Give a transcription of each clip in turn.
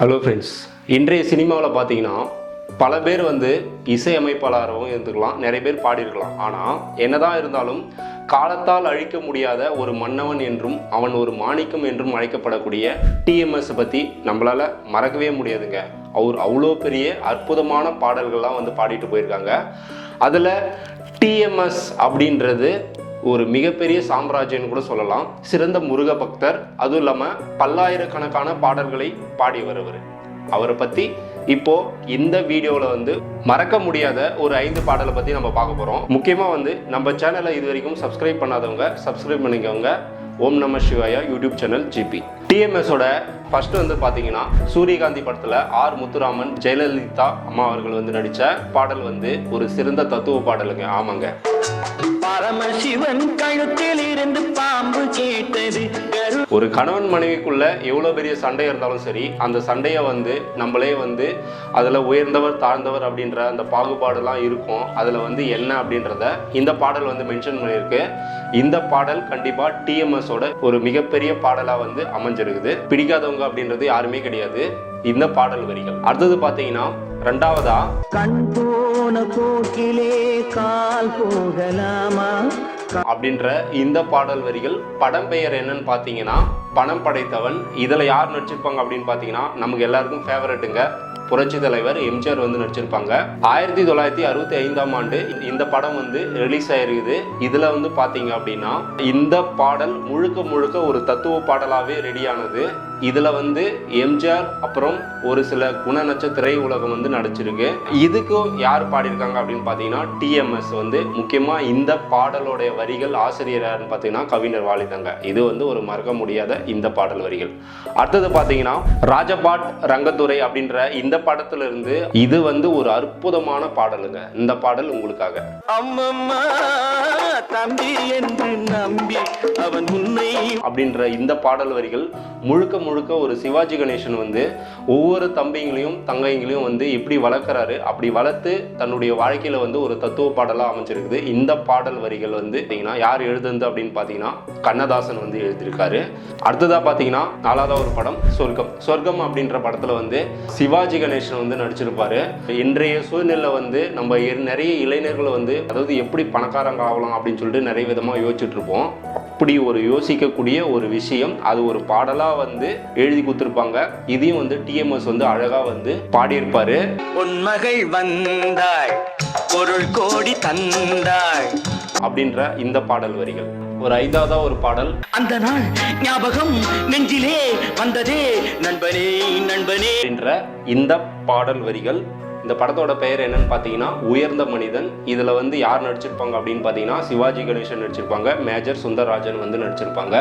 Hello friends இன்றைய சினிமாவில் பார்த்தீங்கன்னா பல பேர் வந்து இசையமைப்பாளராகவும் இருந்துக்கலாம் நிறைய பேர் பாடியிருக்கலாம். ஆனால் என்னதான் இருந்தாலும் காலத்தால் அழிக்க முடியாத ஒரு மன்னவன் என்றும் அவன் ஒரு மாணிக்கம் என்றும் அழைக்கப்படக்கூடிய டிஎம்எஸ் பற்றி நம்மளால் மறக்கவே முடியாதுங்க. அவர் அவ்வளோ பெரிய அற்புதமான பாடல்கள்லாம் வந்து பாடிட்டு போயிருக்காங்க. அதில் டிஎம்எஸ் அப்படின்றது ஒரு மிகப்பெரிய சாம்ராஜ்யம்னு கூட சொல்லலாம். சிறந்த முருக பக்தர் அதுவும் இல்லாமல் பல்லாயிரக்கணக்கான பாடல்களை பாடி வருவர் அவரை பற்றி இப்போ இந்த வீடியோவில் வந்து மறக்க முடியாத ஒரு ஐந்து பாடலை பற்றி நம்ம பார்க்க போகிறோம் முக்கியமாக வந்து நம்ம சேனலை இது வரைக்கும் சப்ஸ்கிரைப் பண்ணாதவங்க subscribe பண்ணிக்கவங்க Om Nama Shivaya YouTube channel GP. டிஎம்எஸோட first வந்து பார்த்தீங்கன்னா சூரியகாந்தி படத்தில் ஆர் முத்துராமன் ஜெயலலிதா அம்மா அவர்கள் வந்து நடித்த பாடல் வந்து ஒரு சிறந்த தத்துவ பாடலுங்க. ஆமாங்க. பரமசிவன் கழுத்தில் இருந்து பாம்பு கேட்டது. ஒரு கணவன் மனைவிக்குள்ள எவ்வளோ பெரிய சண்டை இருந்தாலும் சரி அந்த சண்டையை வந்து நம்மளே வந்து அதில் உயர்ந்தவர் தாழ்ந்தவர் அப்படின்ற அந்த பாகுபாடுலாம் இருக்கும். அதில் வந்து என்ன அப்படின்றத இந்த பாடல் வந்து மென்ஷன் பண்ணியிருக்கு. இந்த பாடல் கண்டிப்பாக டிஎம்எஸோட ஒரு மிகப்பெரிய பாடலாக வந்து அமைஞ்சிருக்குது. பிடிக்காதவங்க அப்படின்றது யாருமே கிடையாது. இந்த பாடல் வரிகள். அடுத்தது பார்த்தீங்கன்னா ரெண்டாவதா? கண் போன போக்கிலே கால் போகலாமா? அப்படின்ற இந்த பாடல் வரிகள் படம் பெயர் என்னன்னு பார்த்தீங்கன்னா பணம் படைத்தவன் இதில் யார் நடிச்சிருப்பாங்க அப்படின்னு பார்த்தீங்கன்னா நமக்கு எல்லாருக்கும் ஃபேவரட்டுங்க புரட்சி தலைவர் எம்ஜிஆர் வந்து நடிச்சிருப்பாங்க. ஆயிரத்தி தொள்ளாயிரத்தி அறுபத்தி ஐந்தாம் ஆண்டு இந்த படம் வந்து ரிலீஸ் ஆயிருக்குது. இதுல வந்து பாத்தீங்க அப்படின்னா இந்த பாடல் முழுக்க முழுக்க ஒரு தத்துவ பாடலாவே ரெடியானது இதில் வந்து எம்ஜிஆர் அப்புறம் ஒரு சில குணநட்ச திரை உலகம் வந்து நடிச்சிருக்கு. இதுக்கும் யார் பாடியிருக்காங்க அப்படின்னு பார்த்தீங்கன்னா டிஎம்எஸ் வந்து முக்கியமாக இந்த பாடலோடைய வரிகள் ஆசிரியர் யாருன்னு பார்த்தீங்கன்னா கவிஞர் வாலிதங்க. இது வந்து ஒரு மறக்க முடியாத இந்த பாடல் வரிகள். அடுத்தது பார்த்தீங்கன்னா ராஜபாட் ரங்கத்துறை அப்படின்ற இந்த படத்துல இருந்து இது வந்து ஒரு அற்புதமான பாடலுங்க. இந்த பாடல் உங்களுக்காக. அம்மம்மா தம்பி என்று நம்பி அவன் உன்னை அப்படின்ற இந்த பாடல் வரிகள் முழுக்க முழுக்க ஒரு சிவாஜி கணேசன் வந்து ஒவ்வொரு தம்பிங்களையும் தங்கைங்களையும் வந்து எப்படி வளர்க்குறாரு. அப்படி வளர்த்து தன்னுடைய வாழ்க்கையில் வந்து ஒரு தத்துவ பாடலாக அமைஞ்சிருக்குது. இந்த பாடல் வரிகள் வந்து பார்த்தீங்கன்னா யார் எழுதுனது அப்படின்னு பார்த்தீங்கன்னா கண்ணதாசன் வந்து எழுதியிருக்காரு. அடுத்ததாக பார்த்தீங்கன்னா நாலாவதாக ஒரு படம் சொர்க்கம். சொர்க்கம் அப்படின்ற படத்தில் வந்து சிவாஜி கணேசன் வந்து நடிச்சிருப்பாரு. இன்றைய சூழ்நிலை வந்து நம்ம நிறைய இளைஞர்கள் வந்து அதாவது எப்படி பணக்காரங்க ஆகலாம் அப்படின்னு சொல்லிட்டு நிறைய விதமாக யோசிச்சுட்டு இருப்போம் அப்படி ஒரு யோசிக்கக்கூடிய ஒரு விஷயம் அது ஒரு பாடலாக வந்து எழுதி கொடுத்துருப்பாங்க. இதையும் வந்து டிஎம்எஸ் வந்து அழகாக வந்து பாடியிருப்பாரு. பொன்மகள் வந்தாய் பொருள் கோடி தந்தாய் அப்படின்ற இந்த பாடல் வரிகள். ஒரு ஐந்தாவதா ஒரு பாடல். அந்த நாள் ஞாபகம் நெஞ்சிலே வந்ததே நண்பனே நண்பனே அப்படின்ற இந்த பாடல் வரிகள். இந்த படத்தோட பெயர் என்னன்னு பார்த்தீங்கன்னா உயர்ந்த மனிதன். இதில் வந்து யார் நடிச்சிருப்பாங்க அப்படின்னு பார்த்தீங்கன்னா சிவாஜி கணேசன் நடிச்சிருப்பாங்க. மேஜர் சுந்தரராஜன் வந்து நடிச்சிருப்பாங்க.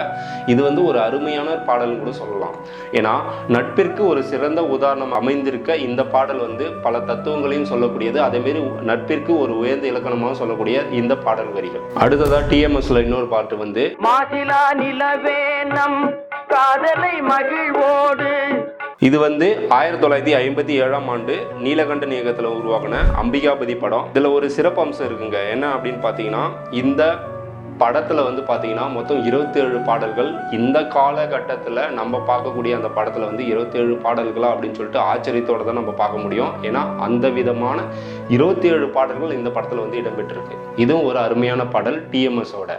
இது வந்து ஒரு அருமையான பாடல்னு கூட சொல்லலாம். ஏன்னா நட்பிற்கு ஒரு சிறந்த உதாரணம் அமைந்திருக்க இந்த பாடல் வந்து பல தத்துவங்களையும் சொல்லக்கூடியது. அதேமாரி நட்பிற்கு ஒரு உயர்ந்த இலக்கணமாக சொல்லக்கூடிய இந்த பாடல் வரிகள். அடுத்ததா டிஎம்எஸ்ல இன்னொரு பாட்டு வந்து காதலை மகிழ்வோடு இது வந்து ஆயிரத்தி தொள்ளாயிரத்தி ஐம்பத்தி ஏழாம் ஆண்டு நீலகண்டன் இயக்கத்தில் உருவாக்கின அம்பிகாபதி படம். இதில் ஒரு சிறப்பு அம்சம் இருக்குங்க. என்ன அப்படின்னு பார்த்தீங்கன்னா இந்த படத்தில் வந்து பார்த்தீங்கன்னா மொத்தம் 27 பாடல்கள். இந்த காலகட்டத்தில் நம்ம பார்க்கக்கூடிய அந்த படத்தில் வந்து 27 பாடல்களா அப்படின்னு சொல்லிட்டு ஆச்சரியத்தோட தான் நம்ம பார்க்க முடியும். ஏன்னா அந்த விதமான 27 பாடல்கள் இந்த படத்தில் வந்து இடம்பெற்றிருக்கு. இதுவும் ஒரு அருமையான பாடல் டிஎம்எஸோட